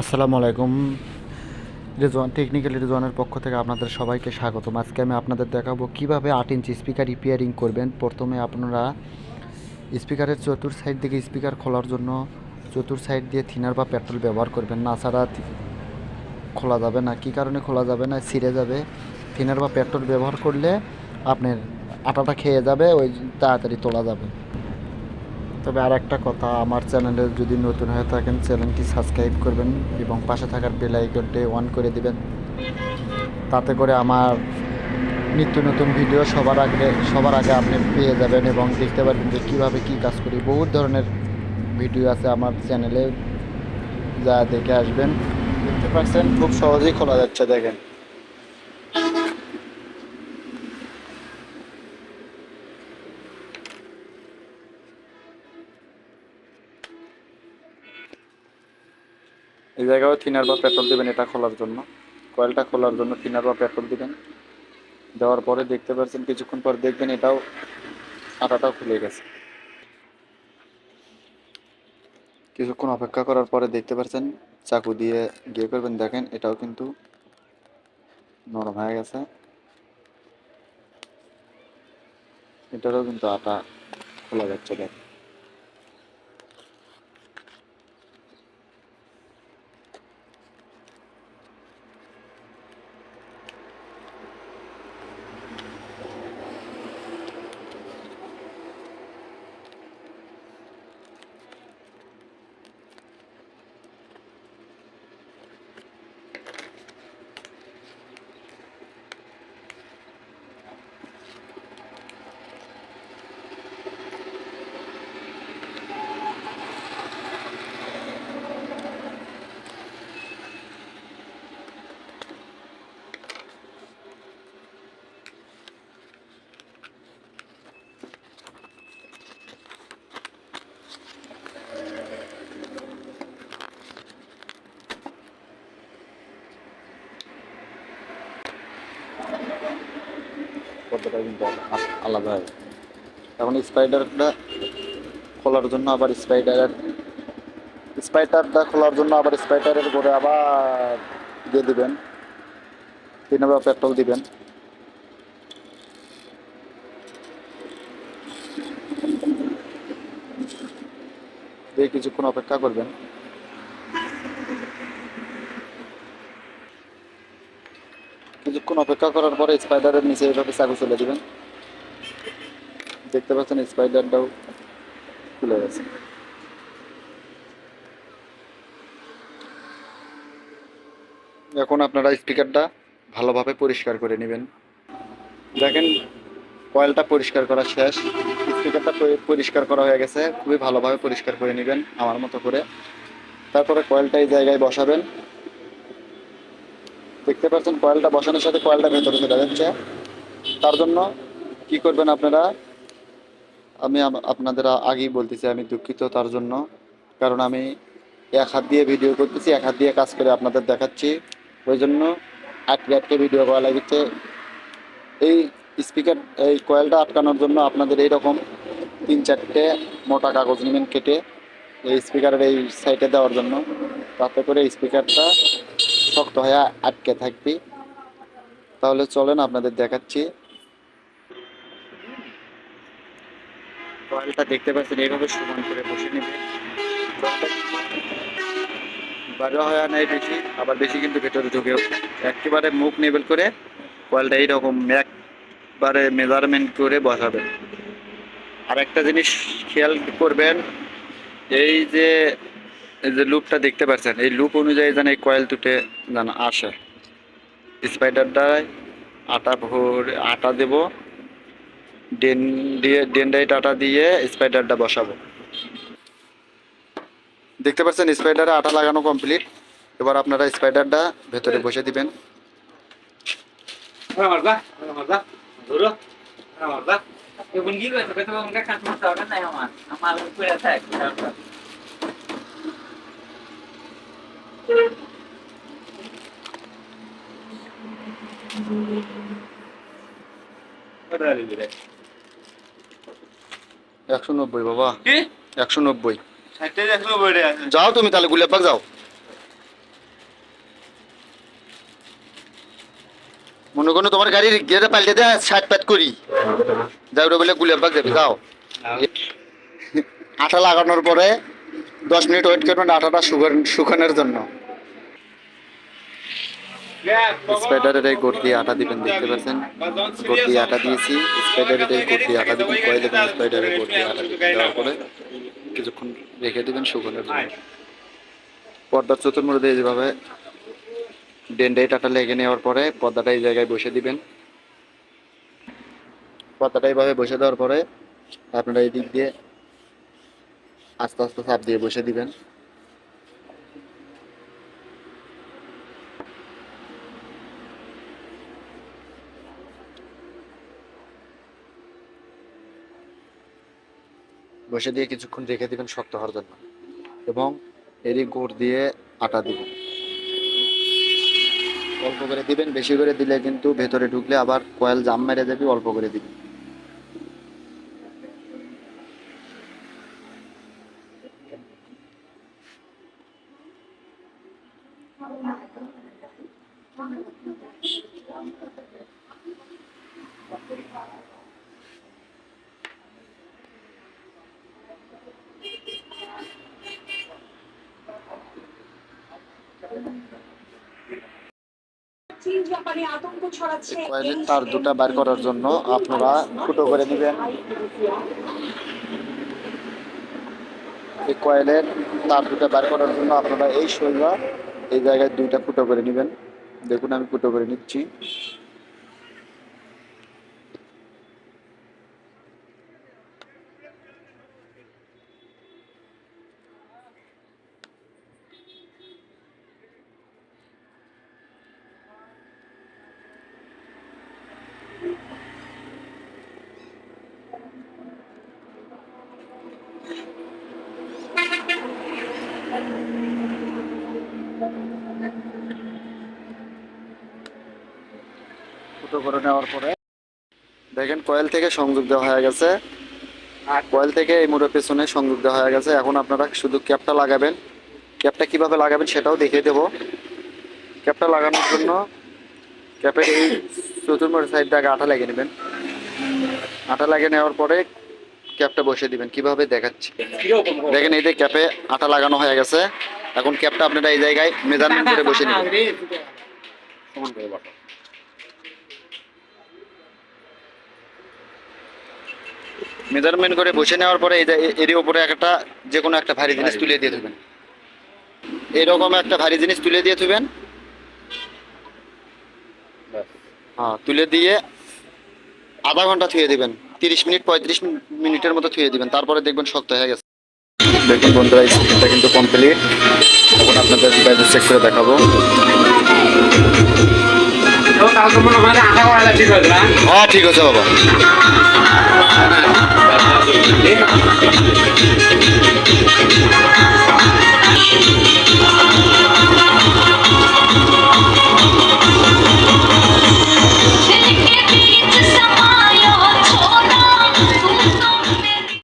আসসালামু আলাইকুম। রেজওয়ান টেকনিক্যাল রেজওয়ানের পক্ষ থেকে আপনাদের সবাইকে স্বাগতম। আজকে আমি আপনাদের দেখাবো কীভাবে আট ইঞ্চি স্পিকার রিপেয়ারিং করবেন। প্রথমে আপনারা স্পিকারের চতুর সাইড থেকে স্পিকার খোলার জন্য চতুর সাইড দিয়ে থিনার বা পেট্রোল ব্যবহার করবেন। না ছাড়া খোলা যাবে না। কী কারণে খোলা যাবে না? ছিঁড়ে যাবে। থিনার বা পেট্রোল ব্যবহার করলে আপনার আটাটা খেয়ে যাবে, ওই তাড়াতাড়ি তোলা যাবে। তবে আর একটা কথা, আমার চ্যানেলে যদি নতুন হয়ে থাকেন, চ্যানেলটি সাবস্ক্রাইব করবেন এবং পাশে থাকার বেল আইকনটি অন করে দিবেন। তাতে করে আমার নিত্য নতুন ভিডিও সবার আগে সবার আগে আপনি পেয়ে যাবেন এবং দেখতে পারবেন যে কীভাবে কী কাজ করি। বহুত ধরনের ভিডিও আছে আমার চ্যানেলে, যা দেখে আসবেন। দেখতে পাচ্ছেন, খুব সহজেই খোলা যাচ্ছে, দেখেন। এই জায়গাও থিনার বা পেট্রোল দেবেন, এটা খোলার জন্য। কয়েলটা খোলার জন্য থিনার বা পেট্রোল দিবেন। দেওয়ার পরে দেখতে পাচ্ছেন কিছুক্ষণ পর দেখবেন এটাও আটাটাও খুলে গেছে। কিছুক্ষণ অপেক্ষা করার পরে দেখতে পাচ্ছেন চাকু দিয়ে গিয়ে করবেন। দেখেন, এটাও কিন্তু নরম হয়ে গেছে। এটারও কিন্তু আটা খোলা যাচ্ছে, দেখেন। পদ্মাটা কিন্তু আলাদা হয়। এখন স্পাইডারটা খোলার জন্য আবার স্পাইডারের স্পাইডারটা খোলার জন্য আবার স্পাইডারের উপরে আবার দিয়ে দেবেন। তিন আবার পেট্রোল দিবেন। দিয়ে কিছুক্ষণ অপেক্ষা করবেন। কিছুক্ষণ অপেক্ষা করার পরে স্পাইডারের নিচে এইভাবে চাকু চলে দেবেন। দেখতে পাচ্ছেন স্পাইডারটাও খুলে গেছে। এখন আপনারা স্পিকারটা ভালোভাবে পরিষ্কার করে নেবেন। দেখেন কয়েলটা পরিষ্কার করা শেষ। স্পিকারটা পরিষ্কার করা হয়ে গেছে। খুবই ভালোভাবে পরিষ্কার করে নেবেন আমার মতো করে। তারপরে কয়েলটা এই জায়গায় বসাবেন। দেখতে পাচ্ছেন কয়েলটা বসানোর সাথে কয়েলটা ভেতরে চলে যাচ্ছে। তার জন্য কি করবেন আপনারা? আমি আপনাদের আগেই বলতেছি, আমি দুঃখিত তার জন্য। কারণ আমি এক হাত দিয়ে ভিডিও করতেছি, এক হাত দিয়ে কাজ করে আপনাদের দেখাচ্ছি। ওই জন্য আটকে আটকে ভিডিও করা লাগছে। এই স্পিকার এই কয়েলটা আটকানোর জন্য আপনাদের এইরকম তিন চারটে মোটা কাগজ নেবেন কেটে, এই স্পিকারের এই সাইডে দেওয়ার জন্য। তাতে করে স্পিকারটা শক্ত হয়ে আটকে থাকবে। তাহলে চলেন, আপনাদের দেখাচ্ছি। দেখতে পাচ্ছেন, এইভাবে সমান করে বসে নেবে। বারো হয় নাই বেশি, আবার বেশি কিন্তু ভেতরে ঢুকেও একেবারে মুখ নেবেল করে কয়েলটা এইরকম একবারে মেজারমেন্ট করে বসাবেন। আর একটা জিনিস খেয়াল করবেন, এই যে এই যে লুপটা দেখতে পাচ্ছেন এই লুপ অনুযায়ী যেন এই কয়েল দুটে যেন আসে। স্পাইডারটায় আটা ভোর আটা দেব ডেন দিয়ে ডেন্ডাইট আটা দিয়ে স্পাইডারটা বসাবো। দেখতে পাচ্ছেন স্পাইডারে আটা লাগানো কমপ্লিট এবার আপনারা স্পাইডারটা ভেতরে বসে দিবেন। Ramarda, যাও তুমি তাহলে গুলিয়াবাগ যাও। মনে করো তোমার গাড়ির গিয়ারটা পাল্টে দেয় ষাট প্যাট করি। যাই বলে গুলিয়াবাগ যাবে যাও। আঠা লাগানোর পরে দশ মিনিট ওয়েট করবেন আটাটা শুকানোর জন্য। স্পাইডারের এই গোট দিয়ে আটা দিবেন, দেখতে পাচ্ছেন? গোট দিয়ে আটা দিয়েছি স্পাইডারের এই গোট দিয়ে আটা দিবেন কয়েল এবং স্পাইডারের গোট দিয়ে আটা দিবেন, দেওয়ার পরে কিছুক্ষণ রেখে দিবেন শুকানোর জন্য। পর্দার চতুর্মুড়ে যেভাবে ডেন্ডাইট আটা লেগে নেওয়ার পরে পর্দাটা এই জায়গায় বসে দিবেন। পর্দাটা এইভাবে বসে দেওয়ার পরে আপনারা এই দিক দিয়ে আস্তে আস্তে চাপ দিয়ে বসে দিবেন। বসে দিয়ে কিছুক্ষণ রেখে দিবেন শক্ত হওয়ার জন্য। এবং এরই গুড় দিয়ে আটা দিবেন। অল্প করে দিবেন, বেশি করে দিলে কিন্তু ভেতরে ঢুকলে আবার কয়েল জাম মেরে যাবে, অল্প করে দিবেন। চীন জাপানে কয়েলের তার দুটা বার করার জন্য আপনারা ফুটো করে নেবেন এই কয়েলের তার দুটা বার করার জন্য আপনারা এই শৈবা এই জায়গায় দুইটা ফুটো করে নেবেন। দেখুন আমি ফুটো করে নিচ্ছি। ফুটো করে নেওয়ার পরে দেখেন কয়েল থেকে সংযোগ দেওয়া হয়ে গেছে। আর কয়েল থেকে এই মোড়ের পেছনে সংযোগ দেওয়া হয়ে গেছে। এখন আপনারা শুধু ক্যাপটা লাগাবেন। ক্যাপটা কীভাবে লাগাবেন সেটাও দেখিয়ে দেবো। ক্যাপটা লাগানোর জন্য ক্যাপের এই চতুর্মুড় সাইডটা আগে আঠা লাগিয়ে নেবেন। আটা লাগিয়ে নেওয়ার পরে ক্যাপটা বসিয়ে দিবেন। কীভাবে দেখাচ্ছি? দেখেন এই যে ক্যাপে আঠা লাগানো হয়ে গেছে। এখন ক্যাপটা আপনারা এই জায়গায় মেজারমেন্ট করে বসে নেবেন। মেজারমেন্ট করে বসে নেওয়ার পরে এই যে এ- উপরে একটা যে কোনো একটা ভারী জিনিস তুলে দিয়ে দেবেন। এরকম একটা ভারী জিনিস তুলে দিয়ে দেবেন। হ্যাঁ তুলে দিয়ে আধা ঘণ্টা থুয়ে দিবেন। তিরিশ মিনিট পঁয়ত্রিশ মিনিটের মতো থুয়ে দিবেন। তারপরে দেখবেন শক্ত হয়ে গেছে। দেখুন বন্ধুরা এই স্পিডটা কিন্তু কমপ্লিট এখন আপনাদের ডিভাইসে চেক করে দেখাবো। হয় হ্যাঁ ঠিক আছে বাবা। ハハハハ!